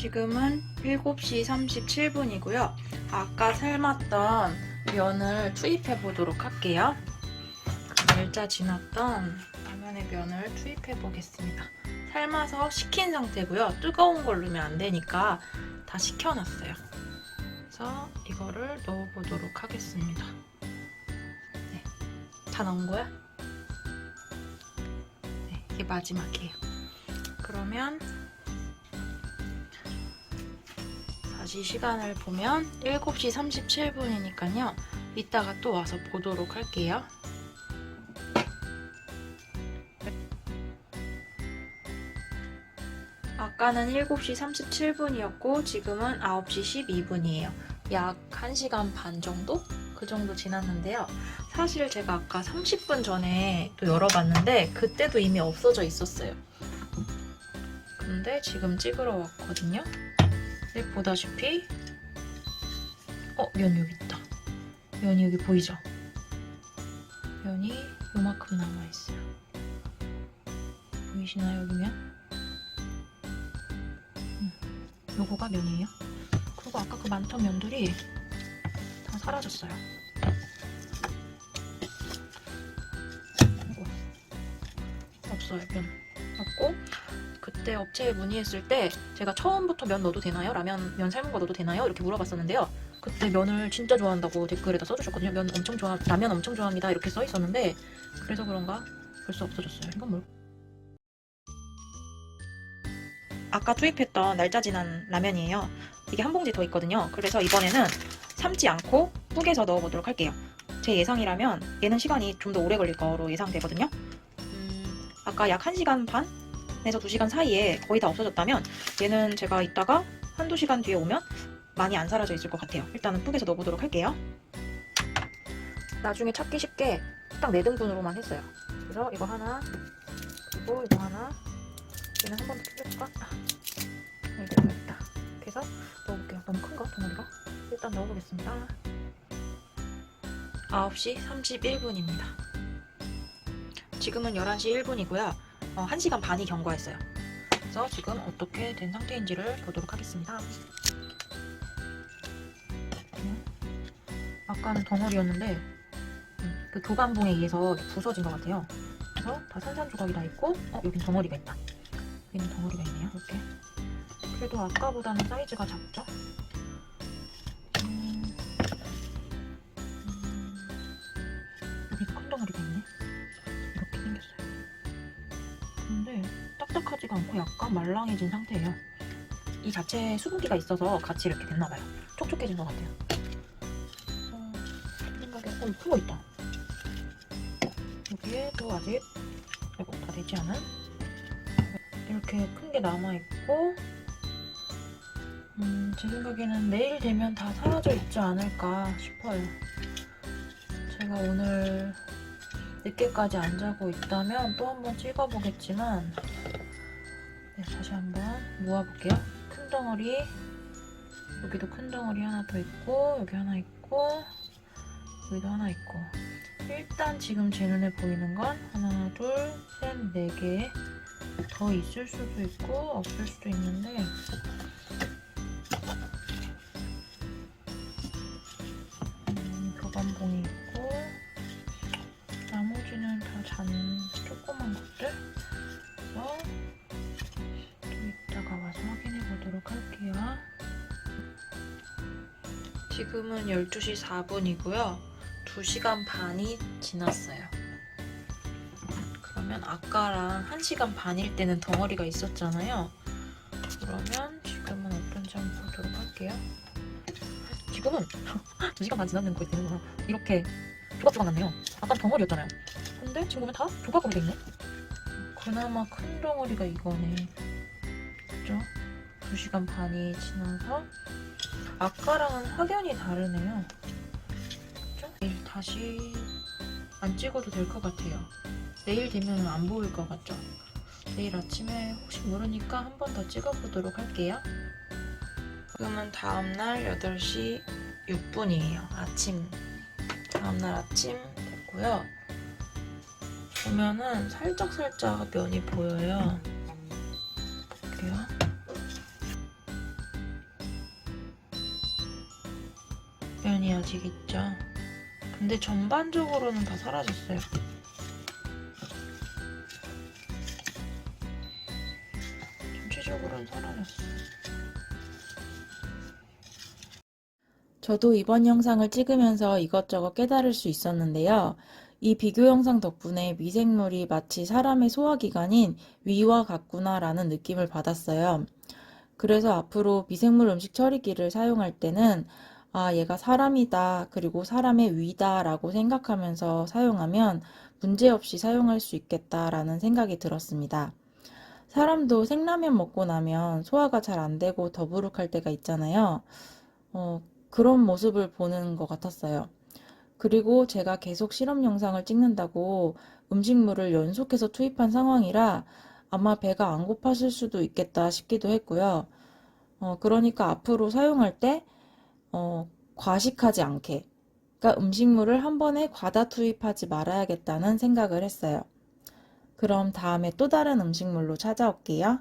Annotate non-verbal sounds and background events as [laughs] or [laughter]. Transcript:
지금은 7시 37분이고요. 아까 삶았던 면을 투입해 보도록 할게요. 날짜 지났던 라면의 면을 투입해 보겠습니다. 삶아서 식힌 상태고요. 뜨거운 걸 넣으면 안 되니까 다 식혀놨어요. 그래서 이거를 넣어보도록 하겠습니다. 네. 다 넣은 거야? 네, 이게 마지막이에요. 그러면 다시 시간을 보면 7시 37분이니까요. 이따가 또 와서 보도록 할게요. 아까는 7시 37분이었고 지금은 9시 12분이에요. 약 1시간 반 정도? 그 정도 지났는데요. 사실 제가 아까 30분 전에 또 열어봤는데 그때도 이미 없어져 있었어요. 근데 지금 찍으러 왔거든요. 근데 보다시피 어? 면 여기 있다. 면이 여기 보이죠? 면이 요만큼 남아있어요. 보이시나요 여기 면? 음, 요거가 면이에요. 그리고 아까 그 많던 면들이 다 사라졌어요. 이거. 없어요 면. 없고 그때 업체에 문의했을 때 제가 처음부터 면 넣어도 되나요? 라면 면 삶은 거 넣어도 되나요? 이렇게 물어봤었는데요. 그때 면을 진짜 좋아한다고 댓글에다 써주셨거든요. 면 엄청 좋아, 라면 엄청 좋아합니다. 이렇게 써 있었는데 그래서 그런가 벌써 없어졌어요. 이건 뭘? 아까 투입했던 날짜 지난 라면이에요. 이게 한 봉지 더 있거든요. 그래서 이번에는 삶지 않고 푹에서 넣어보도록 할게요. 제 예상이라면 얘는 시간이 좀 더 오래 걸릴 거로 예상되거든요. 음, 아까 약 1시간 반 에서 2시간 사이에 거의 다 없어졌다면 얘는 제가 이따가 한두 시간 뒤에 오면 많이 안 사라져 있을 것 같아요. 일단은 푹에서 넣어보도록 할게요. 나중에 찾기 쉽게 딱 4등분으로만 했어요. 그래서 이거 하나, 그리고 이거 하나, 얘는 한 번 더 뜯을까? 되겠다. 이렇게 해서 넣어볼게요. 너무 큰가? 덩어리가? 일단 넣어보겠습니다. 9시 31분입니다. 지금은 11시 1분이고요. 어, 1시간 반이 경과했어요. 그래서 지금 어떻게 된 상태인지를 보도록 하겠습니다. 음, 아까는 덩어리였는데 음, 그 교감봉에 의해서 부서진 것 같아요. 그래서 다 산산 조각이 다 있고 어 여긴 덩어리가 있다. 여기는 덩어리가 있네요. 이렇게. 그래도 아까보다는 사이즈가 작죠? 딱딱하지가 않고 약간 말랑해진 상태예요. 이 자체에 수분기가 있어서 같이 이렇게 됐나봐요. 촉촉해진 것 같아요. 어, 제 생각에 어, 큰거 있다. 여기에 또 아직 아이고 다 되지 않은 이렇게 큰 게 남아 있고 음, 제 생각에는 내일 되면 다 사라져 있지 않을까 싶어요. 제가 오늘 늦게까지 안 자고 있다면 또 한 번 찍어보겠지만 네, 다시 한번 모아볼게요. 큰 덩어리 여기도 큰 덩어리 하나 더 있고 여기 하나 있고 여기도 하나 있고 일단 지금 제 눈에 보이는 건 하나 둘셋네 개 더 있을 수도 있고 없을 수도 있는데 보도록 할게요. 지금은 12시 4분이고요. 2시간 반이 지났어요. 그러면 아까랑 1시간 반일 때는 덩어리가 있었잖아요. 그러면 지금은 어떤지 한번 보도록 할게요. 지금은 [laughs] 2시간 반 지났는데 거의 되는구나 이렇게 조각조각 났네요. 아까 덩어리였잖아요. 근데 지금 보면 다 조각으로 돼 있네. 그나마 큰 덩어리가 이거네. 그죠? 2시간 반이 지나서 아까랑은 확연히 다르네요. 그죠? 내일 다시 안 찍어도 될 것 같아요. 내일 되면 안 보일 것 같죠? 내일 아침에 혹시 모르니까 한 번 더 찍어보도록 할게요. 지금은 다음날 8시 6분이에요. 아침. 다음날 아침 됐고요. 보면은 살짝살짝 면이 보여요. 볼게요. 이 아직 있죠. 근데 전반적으로는 다 사라졌어요. 전체적으로는 사라졌어. 저도 이번 영상을 찍으면서 이것저것 깨달을 수 있었는데요. 이 비교 영상 덕분에 미생물이 마치 사람의 소화기관인 위와 같구나라는 느낌을 받았어요. 그래서 앞으로 미생물 음식 처리기를 사용할 때는 아, 얘가 사람이다, 그리고 사람의 위다라고 생각하면서 사용하면 문제없이 사용할 수 있겠다라는 생각이 들었습니다. 사람도 생라면 먹고 나면 소화가 잘 안 되고 더부룩할 때가 있잖아요. 어, 그런 모습을 보는 것 같았어요. 그리고 제가 계속 실험 영상을 찍는다고 음식물을 연속해서 투입한 상황이라 아마 배가 안 고팠을 수도 있겠다 싶기도 했고요. 어, 그러니까 앞으로 사용할 때, 어, 과식하지 않게. 그러니까 음식물을 한 번에 과다 투입하지 말아야겠다는 생각을 했어요. 그럼 다음에 또 다른 음식물로 찾아올게요.